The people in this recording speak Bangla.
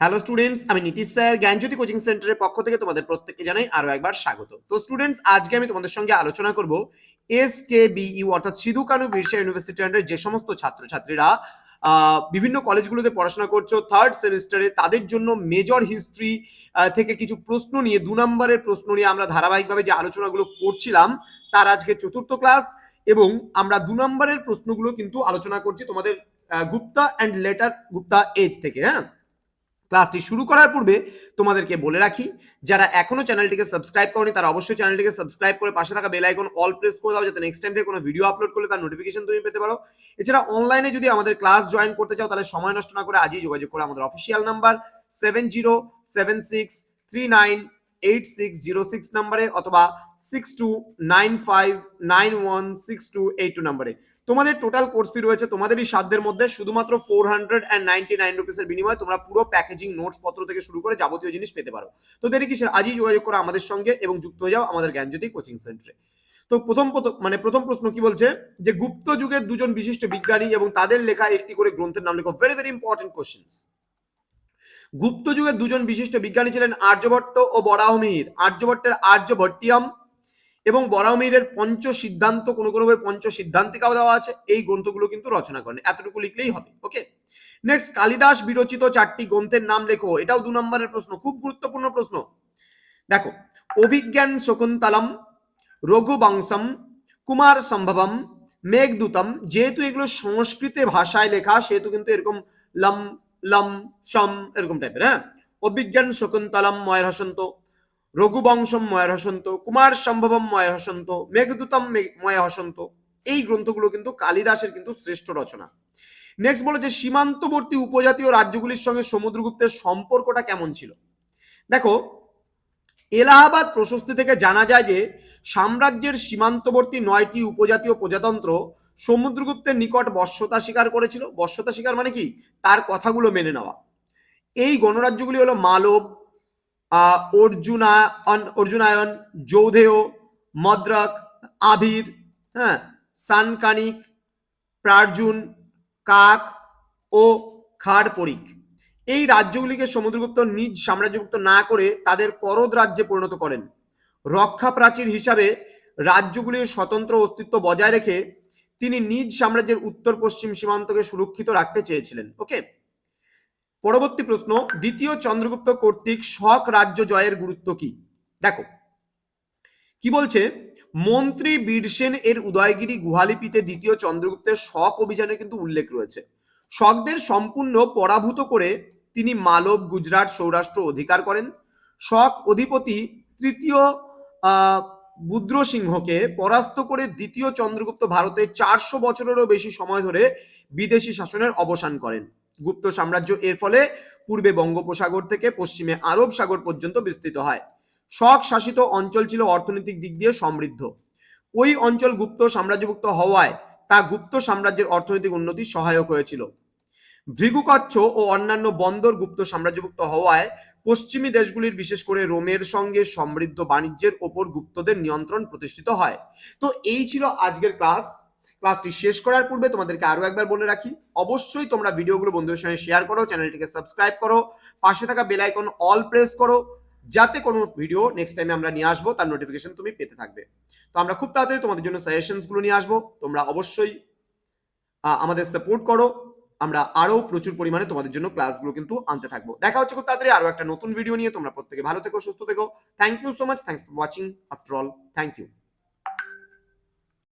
হ্যালো স্টুডেন্টস আমি নীতিশ স্যার, জ্ঞানজ্যোতি কোচিং সেন্টারের পক্ষ থেকে তোমাদের প্রত্যেককে জানাই আরও একবার স্বাগত। তো স্টুডেন্টস আজকে আমি তোমাদের সঙ্গে আলোচনা করব এস কে বিইউ অর্থাৎ সিধু কানু বিরসা ইউনিভার্সিটি আন্ডারে যে সমস্ত ছাত্রছাত্রীরা বিভিন্ন কলেজগুলোতে পড়াশোনা করছ থার্ড সেমিস্টারে তাদের জন্য মেজর হিস্ট্রি থেকে কিছু প্রশ্ন নিয়ে, দু নম্বরের প্রশ্ন নিয়ে আমরা ধারাবাহিকভাবে যে আলোচনাগুলো করছিলাম, তার আজকে চতুর্থ ক্লাস এবং আমরা দু নম্বরের প্রশ্নগুলো কিন্তু আলোচনা করছি তোমাদের Gupta and later Gupta age থেকে হ্যাঁ? ক্লাসটি শুরু করার পূর্বে তোমাদেরকে বলে রাখি, যারা এখনও চ্যানেলটিকে সাবস্ক্রাইব করনি, তারা অবশ্যই চ্যানেলটিকে সাবস্ক্রাইব করে পাশে থাকা বেল আইকন অল প্রেস করে দাও, যাতে নেক্সট টাইম থেকে কোনো ভিডিও আপলোড করলে তার নোটিফিকেশন তুমি পেতে পারো। এছাড়া অনলাইনে যদি আমাদের ক্লাস জয়েন করতে চাও, তাহলে সময় নষ্ট না করে আজই যোগাযোগ করে আমাদের official number seven zero seven six three nine eight six zero six নাম্বারে অথবা six two nine five nine one six two eight two নাম্বারে তোমাদের টোটাল কোর্স ফি রয়েছে তোমাদেরই সাধ্যের মধ্যে, শুধুমাত্র four hundred and ninety nine রুপিসের বিনিময়ে তোমরা পুরো প্যাকেজিং নোটস পত্র থেকে শুরু করে যাবতীয় জিনিস পেতে পারো। তো দেরি কিসের? আজই যোগাযোগ করো আমাদের সঙ্গে এবং যুক্ত হয়ে যাও আমাদের জ্ঞানজ্যোতি কোচিং সেন্টারে তো প্রথম প্রথম- মানে প্রথম প্রশ্ন কি বলছে? যে গুপ্ত যুগের দুজন বিশিষ্ট বিজ্ঞানী এবং তাদের লেখা একটি করে গ্রন্থের নাম লেখো। Very very important questions Gupta যুগের দুজন বিশিষ্ট বিজ্ঞানী ছিলেন আর্যভট্ট ও বরাহমিহির। আর্যভট্টের আর্যভট্টিয়াম এবং বরাহমিহিরের পঞ্চ সিদ্ধান্ত কোনো কোনো বই পঞ্চ সিদ্ধান্তিকাও দেওয়া আছে। এই গ্রন্থগুলো কিন্তু রচনা করেন। এতটুকু লিখলেই হবে, ওকে? নেক্সট কালিদাস বিরচিত চারটি গ্রন্থের নাম লেখো। এটাও দু নম্বরের প্রশ্ন, খুব গুরুত্বপূর্ণ প্রশ্ন। দেখো, অভিজ্ঞান শকুন্তলম, রঘুবংশম, কুমার সম্ভবম, মেঘদূতম, যেহেতু এগুলো সংস্কৃতে ভাষায় লেখা, সেহেতু কিন্তু এরকম লম লম, সম এরকম টাইপের হ্যাঁ? অভিজ্ঞান শকুন্তলম ময়ের হসন্ত, রঘুবংশম ময়ের হসন্ত, কুমার সম্ভবম ময়ের হসন্ত, মেঘদূতম ময় হসন্ত। এই গ্রন্থগুলো কিন্তু কালিদাসের কিন্তু শ্রেষ্ঠ রচনা। নেক্সট বলে যে সীমান্তবর্তী উপজাতীয় রাজ্যগুলির সঙ্গে সমুদ্রগুপ্তের সম্পর্কটা কেমন ছিল? দেখো, এলাহাবাদ প্রশস্তি থেকে জানা যায় যে সাম্রাজ্যের সীমান্তবর্তী নয়টি উপজাতীয় প্রজাতন্ত্র সমুদ্রগুপ্তের নিকট বশ্যতা স্বীকার করেছিল। বশ্যতা স্বীকার মানে কি? তার কথাগুলো মেনে নেওয়া। এই গণরাজ্যগুলি হলো মালব অর্জুনায়ন অর্জুনায়ন, যৌধেয়, মদ্রাক, আবির হ্যাঁ সানকানিক, প্রার্জুন, কাক ও খাড়পরিক। এই রাজ্যগুলিকে সমুদ্রগুপ্ত নিজ সাম্রাজ্যভুক্ত না করে তাদের করদ রাজ্যে পরিণত করেন। রক্ষা প্রাচীর হিসাবে রাজ্যগুলির স্বতন্ত্র অস্তিত্ব বজায় রেখে তিনি নিজ সাম্রাজ্যের উত্তর পশ্চিম সীমান্তকে সুরক্ষিত রাখতে চেয়েছিলেন ওকে পরবর্তী প্রশ্ন, দ্বিতীয় চন্দ্রগুপ্ত কর্তৃক শক রাজ্য জয়ের গুরুত্ব কি? দেখো, কি বলছে? মন্ত্রী বীরসেন এর উদয়গিরি গুহালিপিতে দ্বিতীয় চন্দ্রগুপ্তের শক অভিযানের কিন্তু উল্লেখ রয়েছে। শকদের সম্পূর্ণ পরাভূত করে তিনি মালব, গুজরাট সৌরাষ্ট্র অধিকার করেন। শক অধিপতি তৃতীয় বুদ্র সিংহকে পরাস্ত করে দ্বিতীয় চন্দ্রগুপ্ত ভারতে চারশো বছরেরও বেশি সময় ধরে বিদেশি শাসনের অবসান করেন। গুপ্ত সাম্রাজ্য এর ফলে পূর্বে বঙ্গোপসাগর থেকে পশ্চিমে আরব সাগর পর্যন্ত বিস্তৃত হয়। শক শাসিত অঞ্চল ছিল অর্থনৈতিক দিক দিয়ে সমৃদ্ধ। ওই অঞ্চল গুপ্ত সাম্রাজ্যভুক্ত হওয়ায় তা গুপ্ত সাম্রাজ্যের অর্থনৈতিক উন্নতি সহায়ক হয়েছিল। ভৃগুকচ্ছ ও অন্যান্য বন্দর গুপ্ত সাম্রাজ্যভুক্ত হওয়ায় পশ্চিমী দেশগুলির বিশেষ করে রোমের সঙ্গে সমৃদ্ধ বাণিজ্যের ওপর গুপ্তদের নিয়ন্ত্রণ প্রতিষ্ঠিত হয়। তো এই ছিল আজকের ক্লাস। ক্লাসটি শেষ করার পূর্বে তোমাদেরকে আরও একবার বলে রাখি, অবশ্যই তোমরা ভিডিওগুলো বন্ধুদের সঙ্গে শেয়ার করো, চ্যানেলটিকে সাবস্ক্রাইব করো, পাশে থাকা বেল আইকন অল প্রেস করো, যাতে কোনো ভিডিও নেক্সট টাইমে আমরা নিয়ে আসব, তার নোটিফিকেশন তুমি পেতে থাকবে। তো আমরা খুব তাড়াতাড়ি তোমাদের জন্য সাজেশনসগুলো নিয়ে আসব। তোমরা অবশ্যই আমাদের সাপোর্ট করো। আমরা আরও প্রচুর পরিমাণে তোমাদের জন্য ক্লাসগুলো কিন্তু আনতে থাকব। দেখা হচ্ছে খুব তাড়াতাড়ি আরও একটা নতুন ভিডিও নিয়ে। তোমরা প্রত্যেকে ভালো থেকো, সুস্থ থেকো। Thank you so much thanks for watching after all thank you